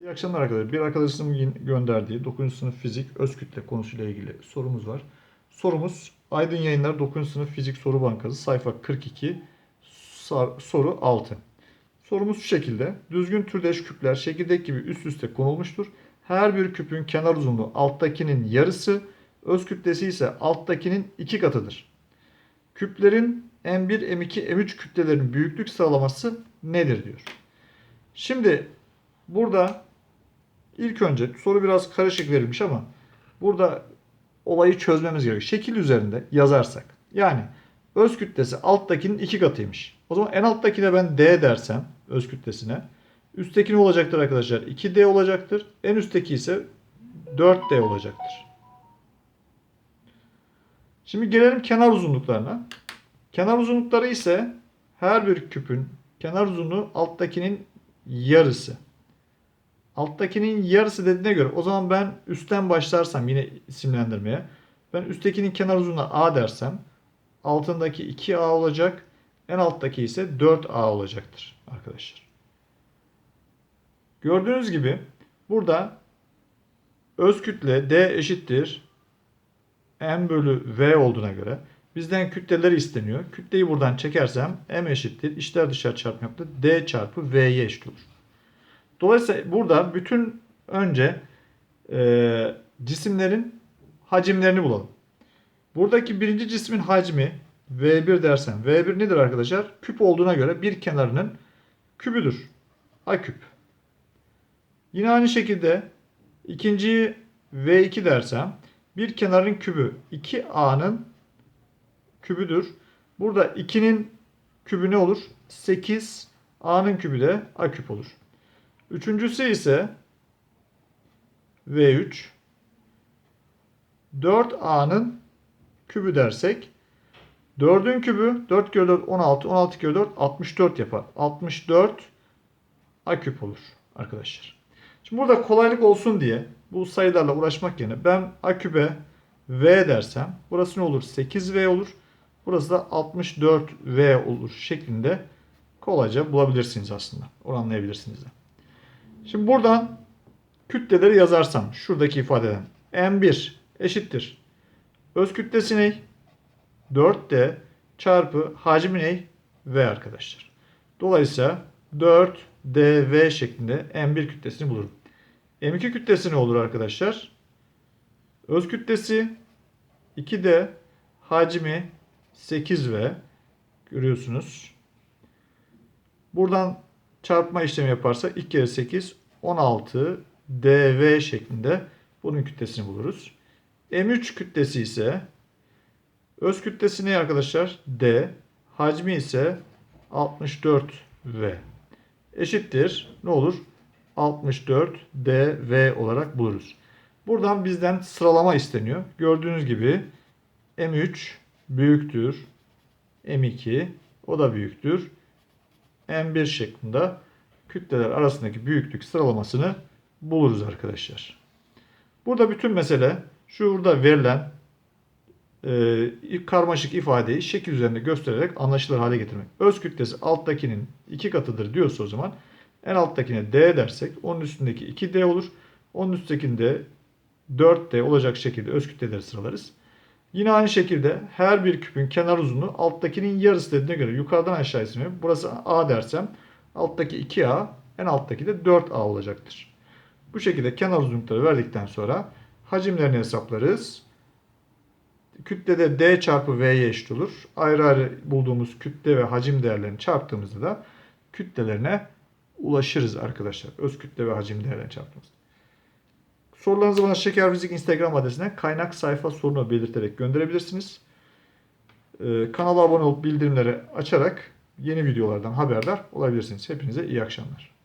İyi akşamlar arkadaşlar. Bir arkadaşımın gönderdiği 9. sınıf fizik öz kütle konusuyla ilgili sorumuz var. Sorumuz Aydın Yayınlar 9. sınıf fizik soru bankası sayfa 42 sar- soru 6. Sorumuz şu şekilde. Düzgün türdeş küpler çekirdek gibi üst üste konulmuştur. Her bir küpün kenar uzunluğu alttakinin yarısı, öz kütlesi ise alttakinin iki katıdır. Küplerin M1, M2, M3 kütlelerinin büyüklük sıralaması nedir diyor. Şimdi burada ilk önce soru biraz karışık verilmiş ama burada olayı çözmemiz gerekiyor. Şekil üzerinde yazarsak. Yani öz kütlesi alttakinin iki katıymış. O zaman en alttakine ben D dersem öz kütlesine. Üstteki ne olacaktır arkadaşlar? 2D olacaktır. En üstteki ise 4D olacaktır. Şimdi gelelim kenar uzunluklarına. Kenar uzunlukları ise her bir küpün kenar uzunluğu alttakinin yarısı. Alttakinin yarısı dediğine göre o zaman ben üstten başlarsam yine isimlendirmeye. Ben üsttekinin kenar uzunluğuna A dersem altındaki 2A olacak. En alttaki ise 4A olacaktır arkadaşlar. Gördüğünüz gibi burada öz kütle D eşittir M bölü V olduğuna göre bizden kütleleri isteniyor. Kütleyi buradan çekersem M eşittir. İçler dışarı çarpma yaptı. D çarpı V'ye eşit olur. Dolayısıyla burada bütün önce e, cisimlerin hacimlerini bulalım. Buradaki birinci cismin hacmi V1 dersem V1 nedir arkadaşlar? Küp olduğuna göre bir kenarının kübüdür. A küp. Yine aynı şekilde ikinciyi V2 dersem bir kenarın kübü 2A'nın kübüdür. Burada 2'nin kübü ne olur? 8 A'nın kübü de A küp olur. Üçüncüsü ise V3. 4A'nın kübü dersek 4'ün kübü 4 kere 4 16, 16 kere 4 64 yapar. 64 A küp olur arkadaşlar. Şimdi burada kolaylık olsun diye bu sayılarla uğraşmak yerine ben A küpe V dersem burası ne olur? 8V olur. Burası da 64V olur şeklinde kolayca bulabilirsiniz aslında. Oranlayabilirsiniz de. Şimdi buradan kütleleri yazarsam şuradaki ifadeden M1 eşittir. Öz kütlesi ne? 4D çarpı hacmi ne? V arkadaşlar. Dolayısıyla 4DV şeklinde M1 kütlesini bulurum. M2 kütlesi ne olur arkadaşlar? Öz kütlesi 2D hacmi 8V görüyorsunuz. Buradan çarpma işlemi yaparsa 2 kere 8 16 dv şeklinde bunun kütlesini buluruz. M3 kütlesi ise öz kütlesi ne arkadaşlar? D. Hacmi ise 64V. Eşittir. Ne olur? 64 dv olarak buluruz. Buradan bizden sıralama isteniyor. Gördüğünüz gibi M3 büyüktür. M2 o da büyüktür. M1 şeklinde kütleler arasındaki büyüklük sıralamasını buluruz arkadaşlar. Burada bütün mesele şurada verilen e, karmaşık ifadeyi şekil üzerinde göstererek anlaşılır hale getirmek. Öz kütlesi alttakinin iki katıdır diyorsa o zaman en alttakine D dersek onun üstündeki 2D olur. Onun üsttekinde 4D olacak şekilde öz kütleleri sıralarız. Yine aynı şekilde her bir küpün kenar uzunluğu alttakinin yarısı dediğine göre yukarıdan aşağı ismi. Burası A dersem alttaki 2A en alttaki de 4A olacaktır. Bu şekilde kenar uzunlukları verdikten sonra hacimlerini hesaplarız. Kütlede D çarpı V'ye eşit olur. Ayrı ayrı bulduğumuz kütle ve hacim değerlerini çarptığımızda da kütlelerine ulaşırız arkadaşlar. Öz kütle ve hacim değerlerini çarptığımızda. Sorularınızı bana Şeker Fizik Instagram adresine kaynak sayfa sorunu belirterek gönderebilirsiniz. Ee, kanala abone olup bildirimleri açarak yeni videolardan haberdar olabilirsiniz. Hepinize iyi akşamlar.